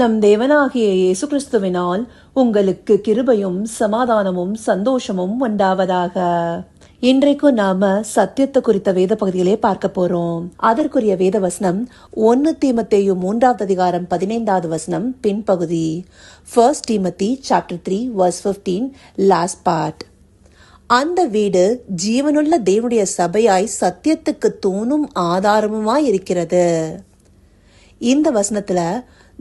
நம் தேவனாகிய இயேசு கிறிஸ்துவினால் உங்களுக்கு கிருபையும் சமாதானமும் சந்தோஷமும் உண்டாவதாக. இன்றைக்கு நாம சத்தியத்தை குறித்த வேத பகுதிகளே பார்க்க போறோம். அதற்குரிய வேத வசனம் ஒன்னு தீமத்தேயும் மூன்றாவது அதிகாரம் பதினைந்தாவது வசனம் பின்பகுதி. First Timothy chapter three verse fifteen last part அந்த வீடு ஜீவனுள்ள தேவனுடைய சபையாய் சத்தியத்துக்கு தூணும் ஆதாரமுமாய் இருக்கிறது. இந்த வசனத்துல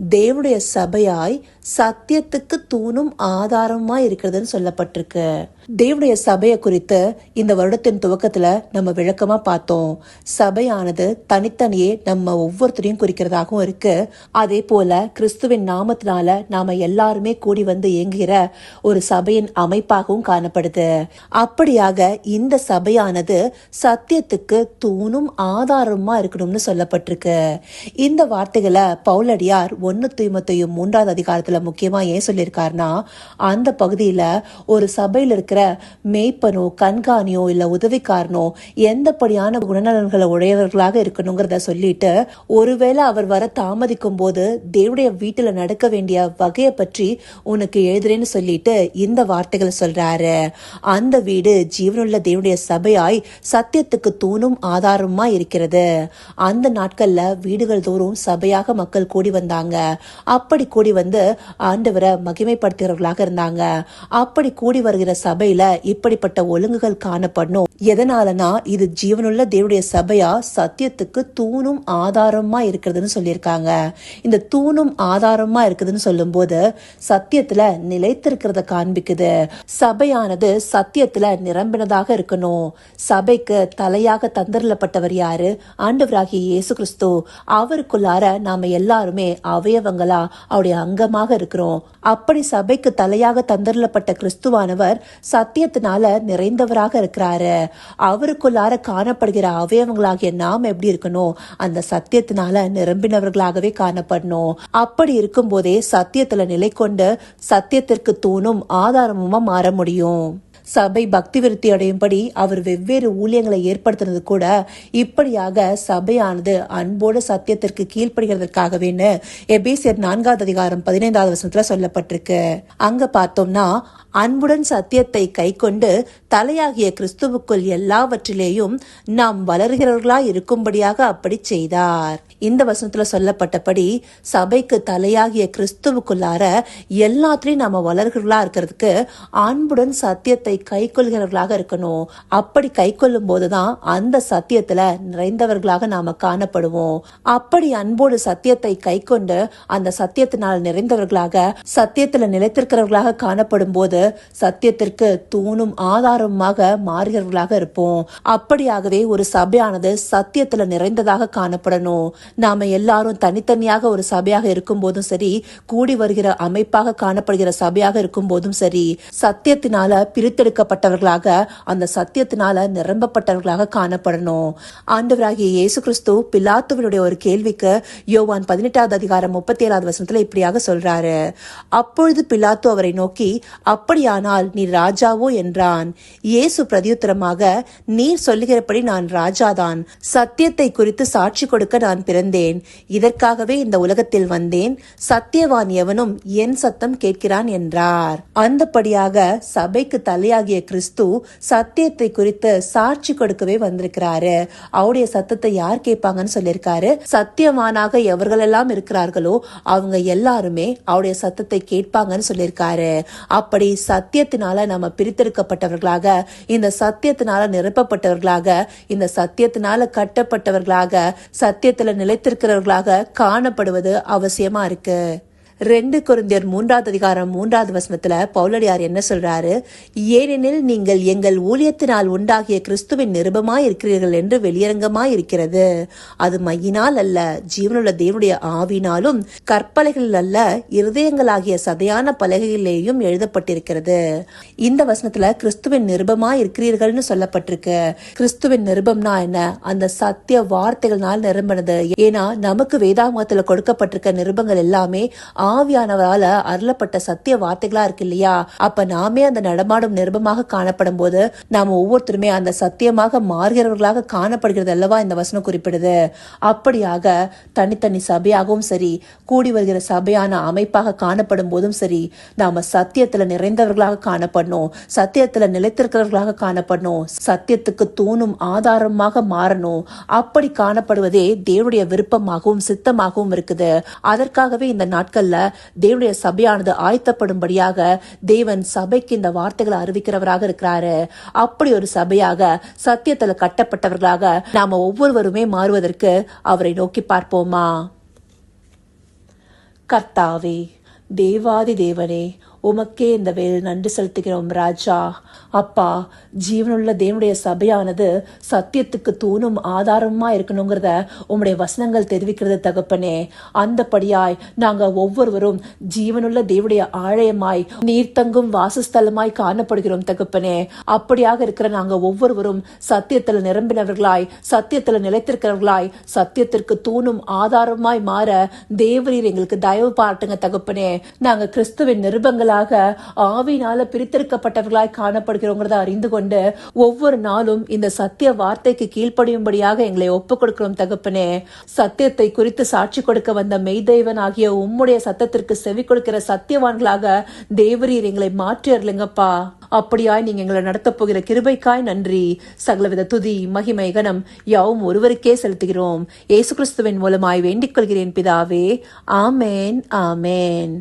தேவனுடைய சபையாய் சத்தியத்துக்கு தூணும் ஆதாரமா இருக்கிறதுன்னு சொல்லப்பட்டிருக்கு. தேவனுடைய சபையை குறித்து இந்த வருடத்தின் துவக்கத்துல நம்ம விளக்கமா பார்த்தோம். சபையானது தனித்தனியே நம்ம ஒவ்வொருத்தரையும் குறிக்கிறதாகவும் இருக்கு. அதே போல கிறிஸ்துவின் நாமத்தினால நாம எல்லாருமே கூடி வந்து இயங்குகிற ஒரு சபையின் அமைப்பாகவும் காணப்படுது. அப்படியாக இந்த சபையானது சத்தியத்துக்கு தூணும் ஆதாரமா இருக்கணும்னு சொல்லப்பட்டிருக்கு. இந்த வார்த்தைகளை பவுலடியார் ஒன்னு தூய்மத்தையும் மூன்றாவது அதிகாரத்தில் முக்கியமா ஏன் சொல்லியிருக்காருன்னா அந்த பகுதியில ஒரு சபையில் இருக்கிற மேய்ப்பனோ கண்காணியோ இல்ல உதவிக்காரனோ எந்தப்படியான குணநலன்களை உடையவர்களாக இருக்கணுங்கிறத சொல்லிட்டு ஒருவேளை அவர் வர தாமதிக்கும் போது தேவடைய வீட்டுல நடக்க வேண்டிய வகையை பற்றி உனக்கு எழுதுறேன்னு சொல்லிட்டு இந்த வார்த்தைகளை சொல்றாரு. அந்த வீடு ஜீவனுள்ள தேவனுடைய சபையாய் சத்தியத்துக்கு தூணும் ஆதாரமா இருக்கிறது. அந்த நாட்கள்ல வீடுகள் தோறும் சபையாக மக்கள் கூடி வந்தாங்க. அப்படி கூடி வந்து ஆண்டவரை மகிமைப்படுத்துகிறவர்களாக இருந்தாங்க. அப்படி கூடி வருகிற சபையில இப்படிப்பட்ட ஒழுங்குகள் காணப்படணும். எதனாலனா இது ஜீவனுள்ள தேவனுடைய சபையா சத்தியத்துக்கு தூணும் ஆதாரமா இருக்கிறதுன்னு சொல்லியிருக்காங்க. இந்த தூணும் ஆதாரமா இருக்குதுன்னு சொல்லும்போது சத்தியத்துல நிலைத்திருக்கிறத காண்பிக்குது. சபையானது சத்தியத்துல நிரம்பினதாக இருக்கணும். சபைக்கு தலையாக தந்தரப்பட்டவர் யாரு? ஆண்டவராகிய இயேசு கிறிஸ்து. அவருக்குள்ளார நாம எல்லாருமே அவயவங்களா அவருடைய அங்கமாக இருக்கிறோம். அப்படி சபைக்கு தலையாக தந்தரப்பட்ட கிறிஸ்துவானவர் சத்தியத்தினால நிறைந்தவராக இருக்கிறாரு. அவருக்குள்ளார காணப்படுகிற அவயவங்களாகிய நாம் எப்படி இருக்கணும்? அந்த சத்தியத்தினால நிரம்பினவர்களாகவே காணப்படணும். அப்படி இருக்கும் போதே சத்தியத்துல நிலை கொண்டு சத்தியத்திற்கு தூணும் ஆதாரமுமா மாற முடியும்? சபை பக்தி விருத்தி அடையும்படி அவர் வெவ்வேறு ஊழியங்களை ஏற்படுத்தினது கூட இப்படியாக சபையானது அன்போடு சத்தியத்திற்கு கீழ்ப்படுகிறதற்காகவேன்னு எபேசியர் நான்காவது அதிகாரம் பதினைந்தாவது வசனத்துல சொல்லப்பட்டிருக்கு. அங்க பார்த்தோம்னா அன்புடன் சத்தியத்தை கைக்கொண்டு தலையாகிய கிறிஸ்துவுக்குள் எல்லாவற்றிலேயும் நாம் வளர்கிறவர்களாய் இருக்கும்படியாக அப்படி செய்தார். இந்த வசனத்துல சொல்லப்பட்டபடி சபைக்கு தலையாகிய கிறிஸ்துவுக்குள்ளார எல்லாத்திலையும் நாம வளர்கிறவர்களா இருக்கிறதுக்கு அன்புடன் சத்தியத்தை கை கொள்கிறவர்களாக இருக்கணும். அப்படி கை கொள்ளும் போதுதான் அந்த சத்தியத்துல நிறைந்தவர்களாக நாம காணப்படுவோம். அப்படி அன்போடு சத்தியத்தை கை கொண்டு அந்த சத்தியத்தினால் நிறைந்தவர்களாக சத்தியத்துல நிலைத்திருக்கிறவர்களாக காணப்படும் போது சத்தியத்திற்கு தூணும் ஆதாரம் எல்லாருமாக மாறுகிறவர்களாக இருப்போம். அப்படியாகவே ஒரு சபையானது சத்தியத்துல நிறைந்ததாக காணப்படணும். நாம எல்லாரும் தனித்தனியாக ஒரு சபையாக இருக்கும் போதும் சரி கூடி வருகிற அமைப்பாக காணப்படுகிற சபையாக இருக்கும் போதும் சரி சத்தியத்தினால பிரித்தெடுக்கப்பட்டவர்களாக அந்த சத்தியத்தினால நிரம்பப்பட்டவர்களாக காணப்படணும். ஆண்டவராகிய இயேசு கிறிஸ்து பிலாத்துவனுடைய ஒரு கேள்விக்கு யோவான் பதினெட்டாவது அதிகாரம் முப்பத்தி ஏழாவது வசனத்துல இப்படியாக சொல்றாரு. அப்பொழுது பிலாத்து அவரை நோக்கி அப்படியானால் நீ ராஜாவோ? என்றான். இயேசு பிரதியுத்தரமாக நீர் சொல்லுகிறபடி நான் ராஜாதான். சத்தியத்தை குறித்து சாட்சி கொடுக்க நான் பிறந்தேன். இதற்காகவே இந்த உலகத்தில் வந்தேன். சத்தியவான் எவனும் என் சத்தம் கேட்கிறான் என்றார். அந்தபடியாக சபைக்கு தலையாகிய கிறிஸ்து சத்தியத்தை குறித்து சாட்சி கொடுக்கவே வந்திருக்கிறாரு. அவருடைய சத்தத்தை யார் கேட்பாங்கன்னு சொல்லியிருக்காரு. சத்தியவானாக எவர்களெல்லாம் இருக்கிறார்களோ அவங்க எல்லாருமே அவருடைய சத்தத்தை கேட்பாங்கன்னு சொல்லியிருக்காரு. அப்படி சத்தியத்தினால நம்ம பிரித்தெடுக்கப்பட்டவர்களாக இந்த சத்தியத்தினால நிரப்பப்பட்டவர்களாக இந்த சத்தியத்தினால கட்டப்பட்டவர்களாக சத்தியத்துல நிலைத்திருக்கிறவர்களாக காணப்படுவது அவசியமா இருக்கு. ரெண்டு குருந்தியர் மூன்றாவது அதிகாரம் மூன்றாவது வசனத்துல பவுலடியார் என்ன சொல்றாரு? ஏனெனில் நீங்கள் எங்கள் ஊழியத்தினால் உண்டாகிய கிறிஸ்துவின் நிருபமாய் இருக்கிறீர்கள் என்று வெளியரங்கமாய் இருக்கிறது அது மையினால் அல்ல ஜீவனுள்ள தேவனுடைய ஆவினாலும் கற்பலைகளில் அல்ல இருதயங்களாகிய சதையான பலகைகளிலேயும் எழுதப்பட்டிருக்கிறது. இந்த வசனத்துல கிறிஸ்துவின் நிருபமாய் இருக்கிறீர்கள்னு சொல்லப்பட்டிருக்கு. கிறிஸ்துவின் நிருபம்னா என்ன? அந்த சத்திய வார்த்தைகள்னால் நிரம்பினது. ஏன்னா நமக்கு வேதாகமத்துல கொடுக்கப்பட்டிருக்க நிருபங்கள் எல்லாமே ஆவியானவரால அருளப்பட்ட சத்திய வார்த்தைகளா இருக்கு இல்லையா? அப்ப நாமே அந்த நடமாடும் நிருபமாக காணப்படும் போது நாம ஒவ்வொருத்தருமே அந்த சத்தியமாக மாறுகிறவர்களாக காணப்படுகிறது அல்லவா இந்த வசனம் குறிப்பிடுது. அப்படியாக தனித்தனி சபையாகவும் சரி கூடி வருகிற சபையான அமைப்பாக காணப்படும் போதும் சரி நாம சத்தியத்துல நிறைந்தவர்களாக காணப்படணும் சத்தியத்துல நிலைத்திருக்கிறவர்களாக காணப்படணும் சத்தியத்துக்கு தூணும் ஆதாரமாக மாறணும். அப்படி காணப்படுவதே தேவனுடைய விருப்பமாகவும் சித்தமாகவும் இருக்குது. அதற்காகவே இந்த நாட்கள்ல தேவனுடைய சபையானது ஆயத்தப்படும்படியாக தேவன் சபைக்கு இந்த வார்த்தைகளை அறிவிக்கிறவராக இருக்கிறாரு. அப்படி ஒரு சபையாக சத்தியத்தில் கட்டப்பட்டவர்களாக நாம ஒவ்வொருவருமே மாறுவதற்கு அவரை நோக்கி பார்ப்போமா? கர்த்தாவே தேவாதி தேவனே உமக்கே இந்த வேலை நன்றி செலுத்துகிறோம் ராஜா. அப்பா ஜீவனுள்ள தேவனுடைய சபையானது சத்தியத்துக்கு தூணும் ஆதாரமா இருக்கணுங்கிறத உம்முடைய வசனங்கள் தெரிவிக்கிறது தகப்பனே. அந்தபடியாய் நாங்க ஒவ்வொருவரும் ஜீவனுள்ள தேவனுடைய ஆலயமாய் நீர்த்தங்கும் வாசஸ்தலமாய் காணப்படுகிறோம் தகப்பனே. அப்படியாக இருக்கிற நாங்க ஒவ்வொருவரும் சத்தியத்துல நிரம்பினவர்களாய் சத்தியத்துல நிலைத்திருக்கிறவர்களாய் சத்தியத்திற்கு தூணும் ஆதாரமாய் மாற தேவரீர் எங்களுக்கு தயவு பாட்டுங்க தகப்பனே. நாங்க கிறிஸ்துவின் நிருபங்களாக ஆவினால பிரித்தெடுக்கப்பட்டவர்களாய் காணப்படுகிறோங்கிறத அறிந்து கொண்டு ஒவ்வொரு நாளும் இந்த சத்திய வார்த்தைக்கு கீழ்ப்படியும்படியாக எங்களை ஒப்புக் கொடுக்கிறோம் தகப்பனே. சத்தியத்தை குறித்து சாட்சி கொடுக்க வந்த மெய்தேவன் ஆகிய உம்முடைய சத்தத்திற்கு செவி கொடுக்கிற சத்தியவான்களாக தேவரீர் எங்களை மாற்றி அருளுங்கப்பா. அப்படியாய் நீங்க எங்களை நடத்தப் போகிற கிருபைக்காய் நன்றி. சகலவித துதி மகிமை கனம் யாவும் ஒருவருக்கே செலுத்துகிறோம். இயேசு கிறிஸ்துவின் மூலமாய் வேண்டிக் கொள்கிறேன் பிதாவே. ஆமேன் ஆமேன்.